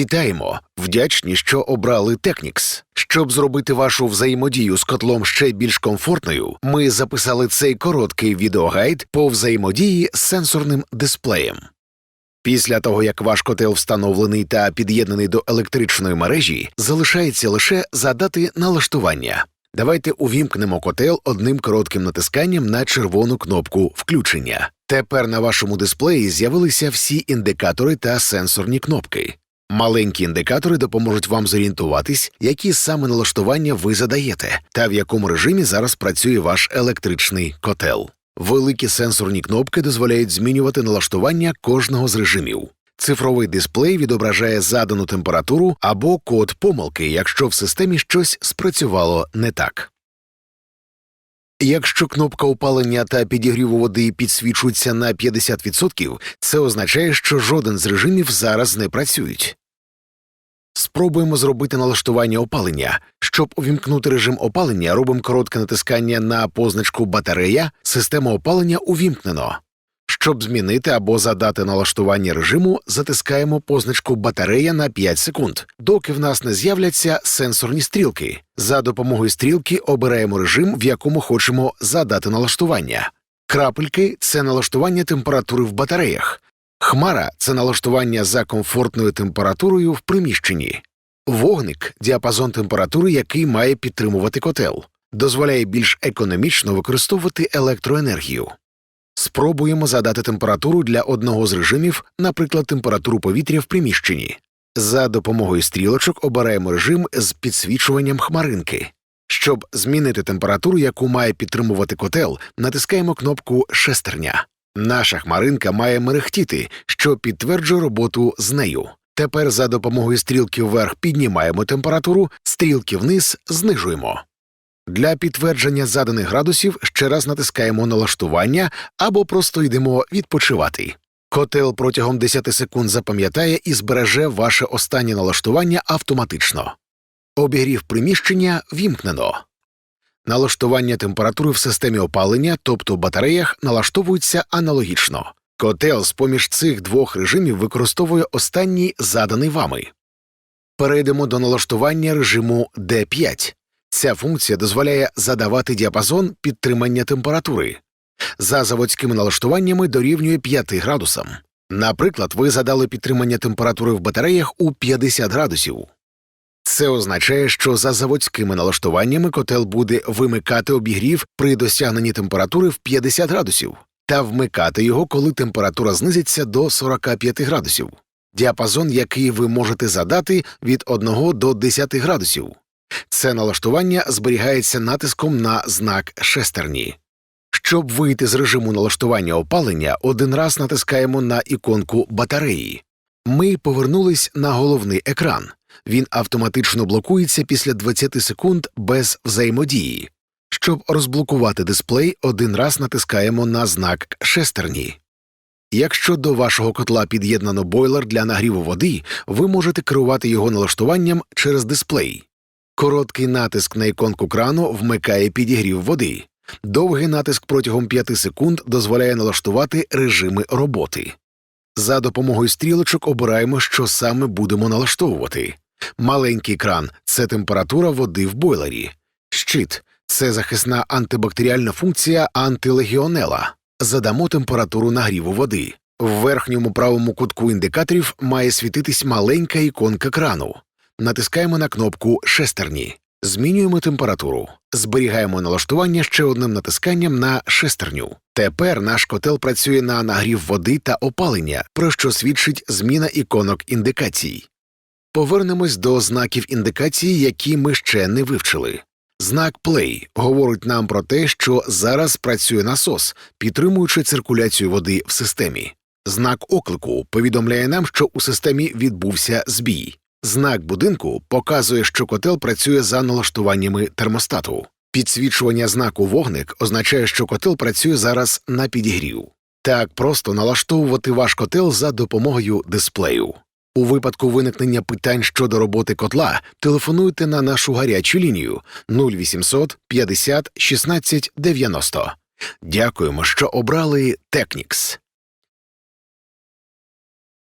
Вітаємо! Вдячні, що обрали Technics. Щоб зробити вашу взаємодію з котлом ще більш комфортною, ми записали цей короткий відеогайд по взаємодії з сенсорним дисплеєм. Після того, як ваш котел встановлений та під'єднаний до електричної мережі, залишається лише задати налаштування. Давайте увімкнемо котел одним коротким натисканням на червону кнопку включення. Тепер на вашому дисплеї з'явилися всі індикатори та сенсорні кнопки. Маленькі індикатори допоможуть вам зорієнтуватись, які саме налаштування ви задаєте, та в якому режимі зараз працює ваш електричний котел. Великі сенсорні кнопки дозволяють змінювати налаштування кожного з режимів. Цифровий дисплей відображає задану температуру або код помилки, якщо в системі щось спрацювало не так. Якщо кнопка опалення та підігріву води підсвічується на 50%, це означає, що жоден з режимів зараз не працюють. Спробуємо зробити налаштування опалення. Щоб увімкнути режим опалення, робимо коротке натискання на позначку батарея, система опалення увімкнено. Щоб змінити або задати налаштування режиму, затискаємо позначку батарея на 5 секунд, доки в нас не з'являться сенсорні стрілки. За допомогою стрілки обираємо режим, в якому хочемо задати налаштування. Крапельки це налаштування температури в батареях. Хмара це налаштування за комфортною температурою в приміщенні. Вогник діапазон температури, який має підтримувати котел, дозволяє більш економічно використовувати електроенергію. Спробуємо задати температуру для одного з режимів, наприклад, температуру повітря в приміщенні. За допомогою стрілочок обираємо режим з підсвічуванням хмаринки. Щоб змінити температуру, яку має підтримувати котел, натискаємо кнопку Шестерня. Наша хмаринка має мерехтіти, що підтверджує роботу з нею. Тепер за допомогою стрілки вверх піднімаємо температуру, стрілки вниз знижуємо. Для підтвердження заданих градусів ще раз натискаємо налаштування або просто йдемо відпочивати. Котел протягом 10 секунд запам'ятає і збереже ваше останнє налаштування автоматично. Обігрів приміщення вімкнено. Налаштування температури в системі опалення, тобто батареях, налаштовуються аналогічно. Котел з поміж цих двох режимів використовує останній заданий вами. Перейдемо до налаштування режиму D5. Ця функція дозволяє задавати діапазон підтримання температури. За заводськими налаштуваннями дорівнює 5 градусам. Наприклад, ви задали підтримання температури в батареях у 50 градусів. Це означає, що за заводськими налаштуваннями котел буде вимикати обігрів при досягненні температури в 50 градусів та вмикати його, коли температура знизиться до 45 градусів. Діапазон, який ви можете задати від 1 до 10 градусів. Це налаштування зберігається натиском на знак шестерні. Щоб вийти з режиму налаштування опалення, один раз натискаємо на іконку батареї. Ми повернулись на головний екран. Він автоматично блокується після 20 секунд без взаємодії. Щоб розблокувати дисплей, один раз натискаємо на знак шестерні. Якщо до вашого котла під'єднано бойлер для нагріву води, ви можете керувати його налаштуванням через дисплей. Короткий натиск на іконку крану вмикає підігрів води. Довгий натиск протягом 5 секунд дозволяє налаштувати режими роботи. За допомогою стрілочок обираємо, що саме будемо налаштовувати. Маленький кран це температура води в бойлері. Щит це захисна антибактеріальна функція антилегіонела. Задамо температуру нагріву води. В верхньому правому кутку індикаторів має світитись маленька іконка крану. Натискаємо на кнопку шестерні. Змінюємо температуру, зберігаємо налаштування ще одним натисканням на шестерню. Тепер наш котел працює на нагрів води та опалення, про що свідчить зміна іконок індикацій. Повернемось до знаків індикації, які ми ще не вивчили. Знак Play говорить нам про те, що зараз працює насос, підтримуючи циркуляцію води в системі. Знак оклику повідомляє нам, що у системі відбувся збій. Знак будинку показує, що котел працює за налаштуваннями термостату. Підсвічування знаку вогник означає, що котел працює зараз на підігрів. Так просто налаштовувати ваш котел за допомогою дисплею. У випадку виникнення питань щодо роботи котла телефонуйте на нашу гарячу лінію 0800 50 16 90. Дякуємо, що обрали Technics.